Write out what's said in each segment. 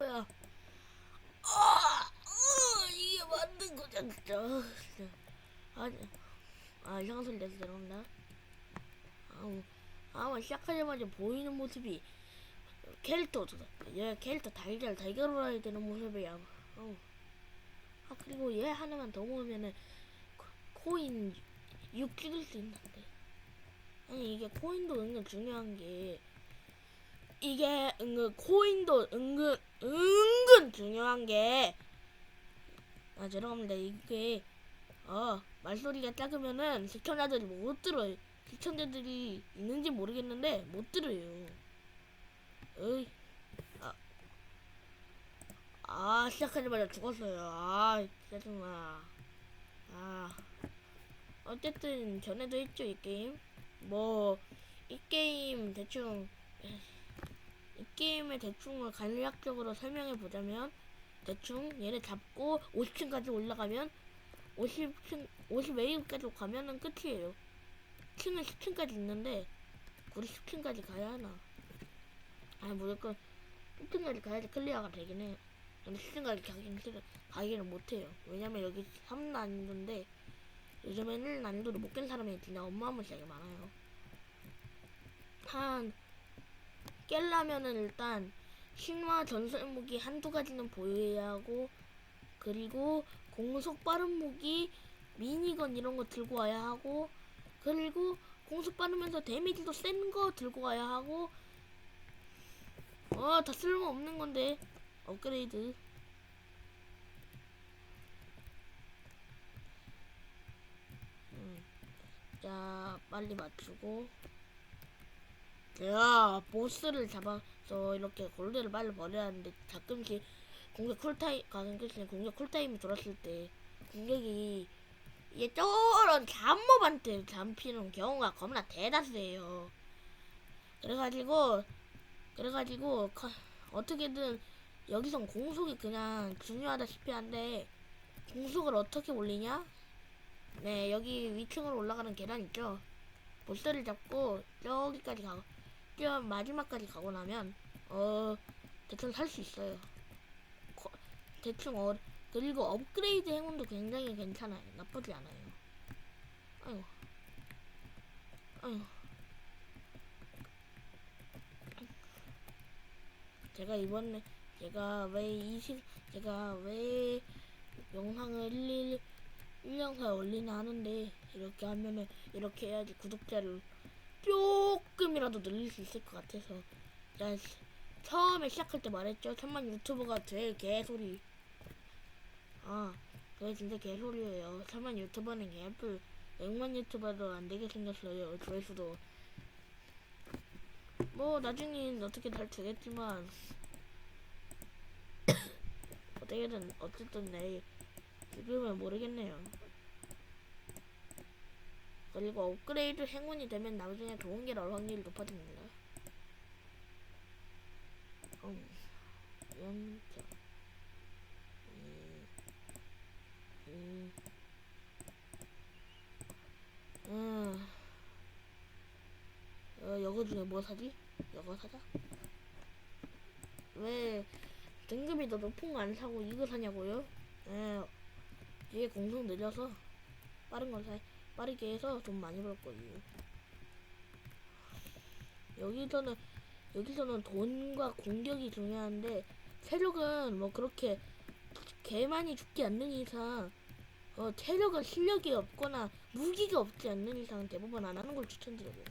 뭐야? 아, 어, 이게 맞는 거야 진짜. 아, 아 이상한 소리 내서 들어온다. 아우, 아마 시작하자마자 보이는 모습이 캐릭터 얘 캐릭터 달걀 해야 되는 모습이야. 어우. 아 그리고 얘 하나만 더 모으면은 코- 코인 6 찍을 수 있는데. 아니 이게 코인도 은근 중요한 게 이게 은근 코인도 은근 은근 중요한 게. 아 죄송합니다. 이게 어 말소리가 작으면은 시청자들이 못 들어요. 시청자들이 있는지 모르겠는데 못 들어요. 어이 아, 아 시작하자마자 죽었어요. 아 짜증나. 아. 어쨌든 전에도 했죠 이 게임? 뭐 이 게임 대충 이 게임의 대충을 간략적으로 설명해 보자면 대충 얘를 잡고 50층까지 올라가면 50층 50웨이브까지 가면은 끝이에요. 층은 10층까지 있는데 우리 10층까지 가야 하나? 아니 무조건 10층까지 가야지 클리어가 되긴 해. 근데 10층까지 가긴 싫어. 가기는 못해요. 왜냐면 여기 3난이도인데 요즘에는 난이도를 못 깬 사람이 진짜 어마어마하게 많아요. 한 깰라면은 일단 신화 전설 무기 한두 가지는 보유해야 하고 그리고 공속 빠른 무기 미니건 이런 거 들고 와야 하고 그리고 공속 빠르면서 데미지도 센 거 들고 와야 하고 어 다 쓸모 없는 건데 업그레이드 음. 자 빨리 맞추고 내가 보스를 잡아서 이렇게 골드를 빨리 버려야 하는데 가끔씩 공격 쿨타임 가끔씩 공격 쿨타임이 돌았을 때 공격이 이게 저런 잡몹한테 잡히는 경우가 겁나 대다수예요. 그래가지고 그래가지고 커- 어떻게든 여기선 공속이 그냥 중요하다시피 한데 공속을 어떻게 올리냐? 네 여기 위층으로 올라가는 계단 있죠. 보스를 잡고 저기까지 가고 저 마지막까지 가고 나면 어 대충 살 수 있어요. 거- 대충 어 그리고 업그레이드 행운도 굉장히 괜찮아요. 나쁘지 않아요. 아유, 아유. 제가 이번에 제가 왜 20, 제가 왜 영상을 1, 1영상 올리나 하는데 이렇게 하면은 이렇게 해야지 구독자를 조금이라도 늘릴 수 있을 것 같아서 처음에 시작할 때 말했죠. 천만 유튜버가 될 개소리. 아 그게 진짜 개소리예요. 천만 유튜버는 개뿔 100만 유튜버도 안 되게 생겼어요. 조회수도. 뭐 나중엔 어떻게 잘 되겠지만 어떻게든 어쨌든 내일 지금은 모르겠네요 그리고 업그레이드 행운이 되면 나중에 좋은 게 나올 확률이 높아집니다. 음, 연자, 음, 음, 음, 어, 여거 중에 뭐 사지? 여거 사자. 왜 등급이 더 높은 거 안 사고 이거 사냐고요? 예, 이게 공속 느려서 빠른 걸 사. 빠르게 해서 돈 많이 벌 거예요. 여기서는 여기서는 돈과 공격이 중요한데 체력은 뭐 그렇게 개 많이 죽지 않는 이상 어 체력은 실력이 없거나 무기가 없지 않는 이상 대부분 안 하는 걸 추천드려요.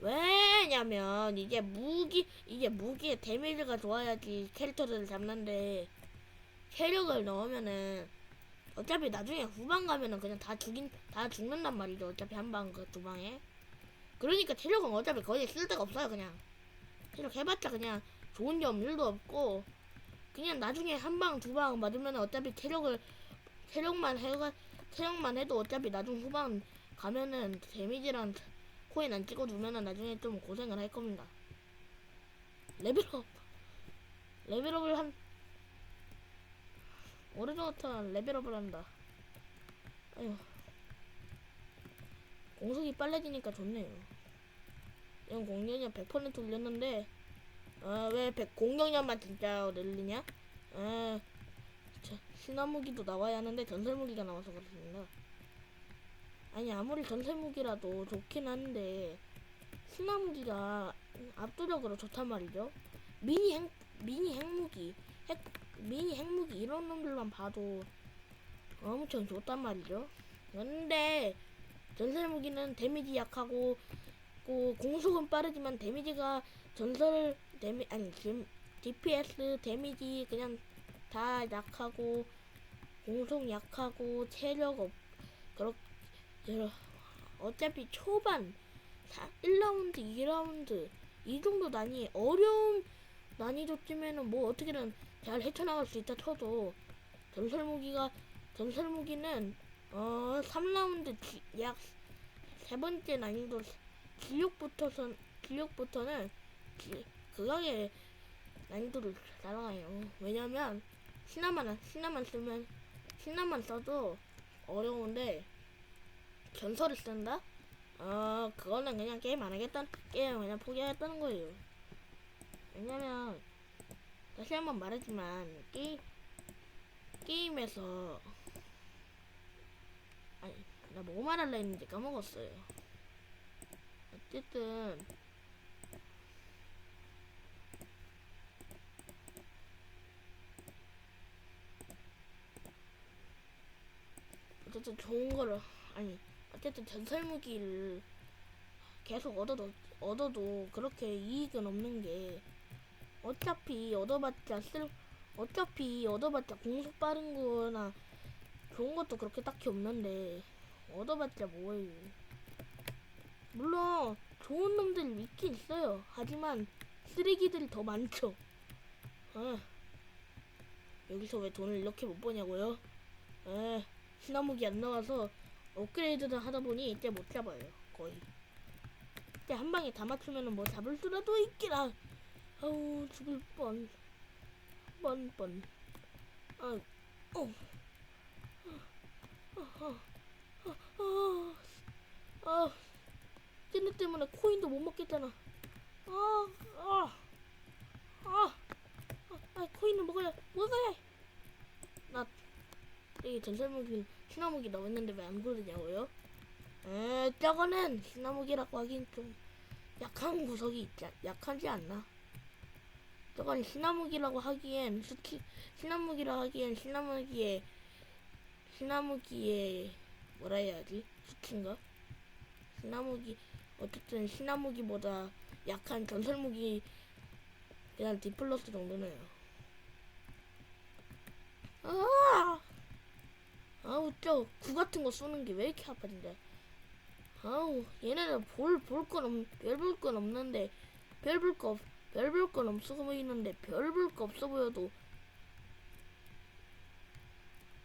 왜냐면 이게 무기 이게 무기의 데미지가 좋아야지 캐릭터를 잡는데 체력을 넣으면은 어차피 나중에 후반 가면은 그냥 다 죽인 다 죽는단 말이죠. 어차피 한 방 그 두 방에. 그러니까 체력은 어차피 거의 쓸 데가 없어요. 그냥 체력 해봤자 그냥 좋은 점 일도 없고 그냥 나중에 한 방 두 방 맞으면 어차피 체력을 체력만 해가 체력만 해도 어차피 나중 후반 가면은 데미지랑 코인 안 찍어주면은 나중에 좀 고생을 할 겁니다. 레벨업 레벨업을 한 오래전부터 레벨업을 한다. 아유. 공속이 빨라지니까 좋네요. 이건 공격력 100% 올렸는데, 어, 왜 백- 공격력만 진짜 늘리냐? 어, 저, 신화무기도 나와야 하는데 전설무기가 나와서 그렇습니다. 아니 아무리 전설무기라도 좋긴 한데 신화무기가 압도적으로 좋단 말이죠. 미니 핵 미니 핵무기, 핵 미니 핵무기 이런 놈들만 봐도 엄청 좋단 말이죠. 근데 전설 무기는 데미지 약하고 고 공속은 빠르지만 데미지가 전설 데미 아니 지- DPS 데미지 그냥 다 약하고 공속 약하고 체력 없 그렇 여러 어차피 초반 4, 1라운드 2라운드 이 정도 난이 어려운 난이도 쯤에는 뭐 어떻게든 잘 헤쳐나갈 수 있다 쳐도 전설 무기가 전설 무기는 어 3라운드 약세 번째 난이도 기력부터선 기력부터는 기, 극악의 난이도를 따라가요. 왜냐면 신화만 신화만 쓰면 신화만 써도 어려운데 전설을 쓴다? 어 그거는 그냥 게임 안 하겠다는 게임 그냥 포기하겠다는 거예요. 왜냐면 다시 한번 말하지만 게임 게임에서 아니 나 뭐 말할라 했는지 까먹었어요. 어쨌든 어쨌든 좋은 거를 아니 어쨌든 전설 무기를 계속 얻어도 얻어도 그렇게 이익은 없는 게 어차피 얻어봤자 쓸 어차피 얻어봤자 공속 빠른 거나. 좋은 것도 그렇게 딱히 없는데 얻어봤자 뭐예요 물론 좋은 놈들 있긴 있어요. 하지만 쓰레기들이 더 많죠. 아, 여기서 왜 돈을 이렇게 못 버냐고요? 에 신화무기 안 나와서 업그레이드를 하다 보니 이제 못 잡아요 거의. 이제 한 방에 다 맞추면은 뭐 잡을 수라도 있기라 아우 죽을 뻔 뻔 뻔 아, 어. 아, 아, 아, 아, 아, 쟤네 때문에 코인도 못 먹겠잖아. 아, 아, 아, 아, 아 코인을 먹어야, 먹어야. 해. 나 여기 전설무기, 신화무기 나왔는데 왜 안 고르냐고요? 에, 저거는 신화무기라고 하긴 좀 약한 구석이 있지, 약하지 않나? 저건 신화무기라고 하기엔 스키, 신화무기라 하기엔 신화무기에 신화무기에 뭐라 해야지? 스킨가? 신화무기 어쨌든 신화무기보다 약한 전설무기 그냥 디플러스 정도네요. 아! 아우 저구 같은 거 쏘는 게 왜 이렇게 아파 진짜. 아우 얘네는 볼 볼 건 없, 별 볼 건 없는데 별 볼 거 없, 별 볼 건 없어 보이는데 별 볼 거 없어 보여도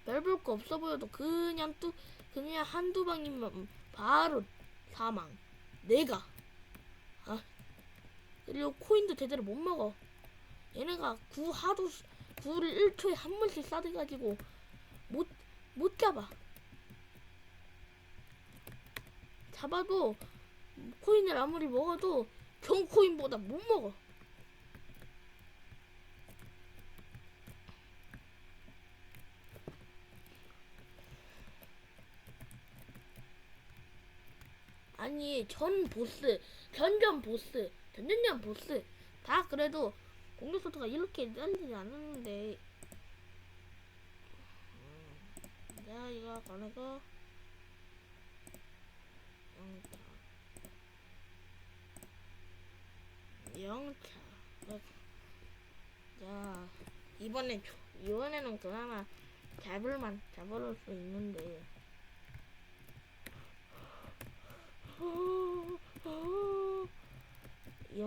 별 볼 거 없어 보여도 그냥 뚜 그냥 한두 방이면 바로 사망. 내가 아 그리고 코인도 제대로 못 먹어. 얘네가 구 수- 구를 1초에 한 번씩 싸대가지고 못 못 잡아. 잡아도 코인을 아무리 먹어도 경 코인보다 못 먹어. 아니 전 보스, 전전 보스, 전전전 보스. 다 그래도 공격 속도가 이렇게 떨리지 않았는데. 음, 내가 이거 거내고. 영차 영차. 어, 자 이번에 조- 이번에는 그나마 잡을만 잡을 수 있는데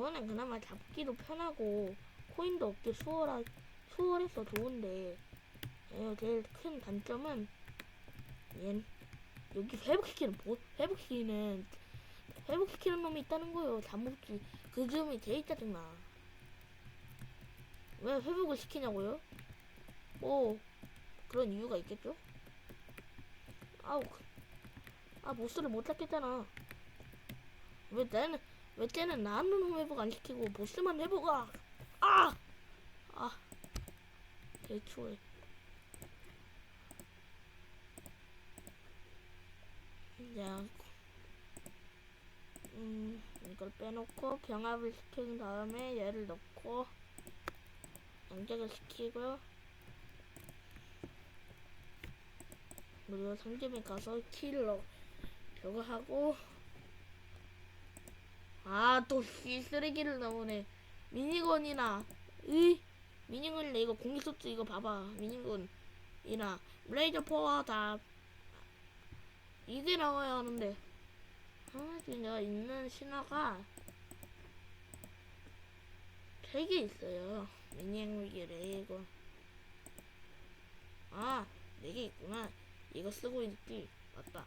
이번엔 그나마 잡기도 편하고 코인도 얻기 수월하, 수월해서 좋은데 예, 제일 큰 단점은 얘 여기 회복시키는 보, 회복시키는 회복시키는 놈이 있다는 거예요 잠복지 그 점이 제일 짜증나 왜 회복을 시키냐고요? 뭐 그런 이유가 있겠죠? 아우 그- 아 보스를 못 잡겠잖아 왜 나는 왜 쟤는 나는 회복 안 시키고 보스만 회복아 아! 아. 대초에. 그냥, 음, 이걸 빼놓고 병합을 시킨 다음에 얘를 넣고 양작을 시키고요. 그리고 상점에 가서 키를 넣, 저거 하고 아, 또 씨, 쓰레기를 나오네. 미니건이나, 의, 미니건이나 이거 공기소트 이거 봐봐. 미니건이나, 레이저 포화 다, 이게 나와야 하는데. 아, 지금 내가 있는 신화가 세개 있어요. 미니 행무기 레이건. 아, 네개 있구나. 이거 쓰고 있지. 맞다.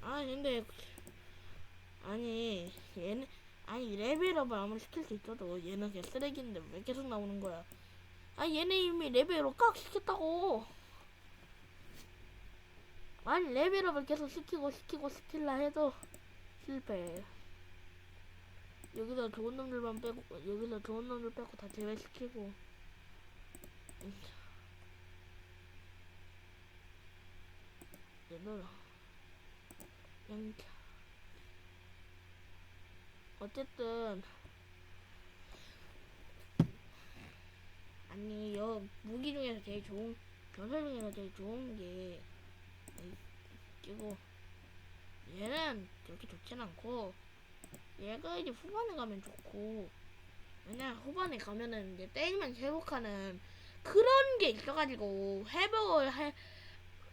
아, 근데, 아니 얘는 아니 레벨업을 아무리 시킬 수 있어도 얘는 그냥 쓰레기인데 왜 계속 나오는 거야? 아 얘네 이미 레벨업 깍 시켰다고. 아니 레벨업을 계속 시키고 시키고 시킬라 해도 실패. 여기서 좋은 놈들만 빼고 여기서 좋은 놈들 빼고 다 제외시키고. 음. 얘들아. 양자 어쨌든 아니 여 무기 중에서 제일 좋은 전설 중에서 제일 좋은 게 끼고 얘는 그렇게 좋진 않고 얘가 이제 후반에 가면 좋고 왜냐 후반에 가면은 이제 때리면 회복하는 그런 게 있어가지고 회복을 할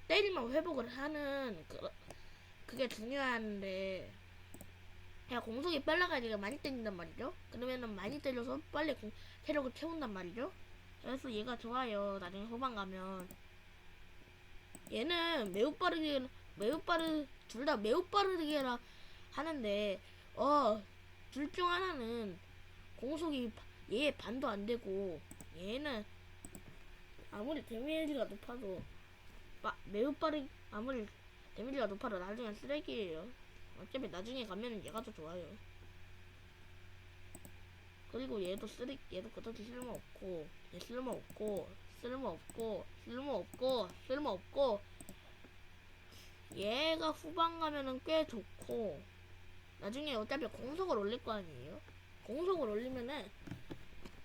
때리면 회복을 하는 그, 그게 중요한데 그냥 공속이 빨라가지고 많이 때린단 말이죠. 그러면은 많이 때려서 빨리 공, 체력을 채운단 말이죠. 그래서 얘가 좋아요. 나중에 후반 가면 얘는 매우 빠르게 매우 빠르 둘 다 매우 빠르게라 하는데 어 둘 중 하나는 공속이 얘 반도 안 되고 얘는 아무리 데미지가 높아도 빠, 매우 빠르 아무리 데미지가 높아도 나중에 쓰레기예요. 어차피 나중에 가면은 얘가 더 좋아요. 그리고 얘도 쓰레 얘도 그다지 쓸모 없고 얘 쓸모 없고 쓸모 없고 쓸모 없고 쓸모 없고 얘가 후반 가면은 꽤 좋고 나중에 어차피 공속을 올릴 거 아니에요? 공속을 올리면은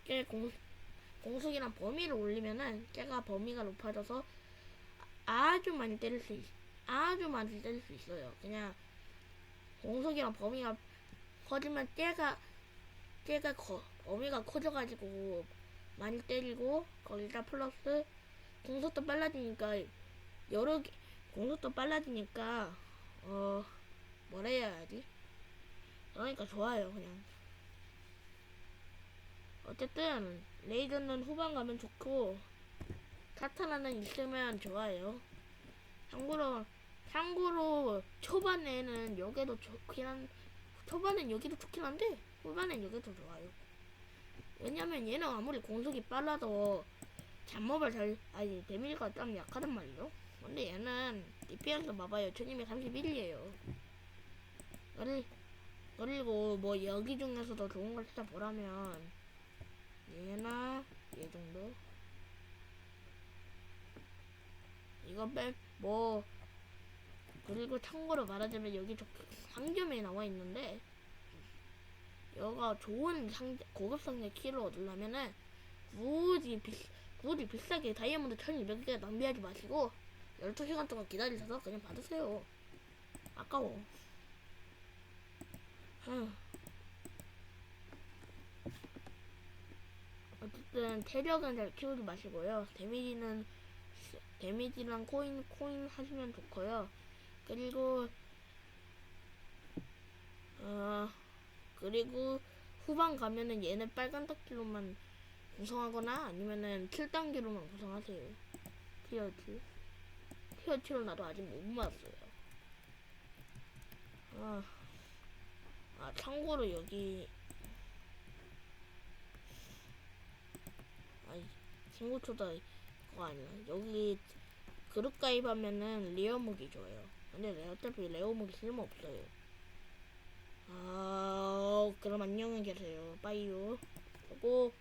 걔 공, 공속이랑 범위를 올리면은 걔가 범위가 높아져서 아주 많이 때릴 수 있, 아주 많이 때릴 수 있어요. 그냥 공속이랑 범위가 커지면 쟤가 쟤가 거, 범위가 커져가지고 많이 때리고 거기다 플러스 공속도 빨라지니까 여러 개 공속도 빨라지니까 어 뭐라 해야 하지? 그러니까 좋아요 그냥 어쨌든 레이저는 후반 가면 좋고 카타나는 있으면 좋아요 참고로 참고로 초반에는 여기도 좋긴 한 초반엔 여기도 좋긴 한데 후반엔 여기도 좋아요. 왜냐면 얘는 아무리 공속이 빨라도 잡몹을 잘 아니 데미지가 좀 약하단 말이죠. 근데 얘는 DPS 봐봐요 1231이에요. 그리, 그리고 뭐 여기 중에서도 좋은 걸 찾아보라면 얘나 얘 정도 이거 빼뭐 그리고 참고로 말하자면 여기 저 상점에 나와 있는데 여가 좋은 상 고급 상자 키를 얻으려면은 굳이 비 굳이 비싸게 다이아몬드 1200개 낭비하지 마시고 12시간 동안 기다리셔서 그냥 받으세요. 아까워. 흠. 어쨌든 체력은 잘 키우지 마시고요. 데미지는 데미지랑 코인 코인 하시면 좋고요. 그리고 어 그리고 후반 가면은 얘는 빨간 닭기로만 구성하거나 아니면은 7단계로만 구성하세요. 티어 7. 티어 7은 나도 아직 못 모았어요. 아, 아 참고로 여기 아이 친구 초다 그거 아니야. 여기 그룹 가입하면은 리어 무기 줘요. 내 어차피 레오 무기 쓸모 없어요. 아, 그럼 안녕히 계세요. 빠이요. 그리고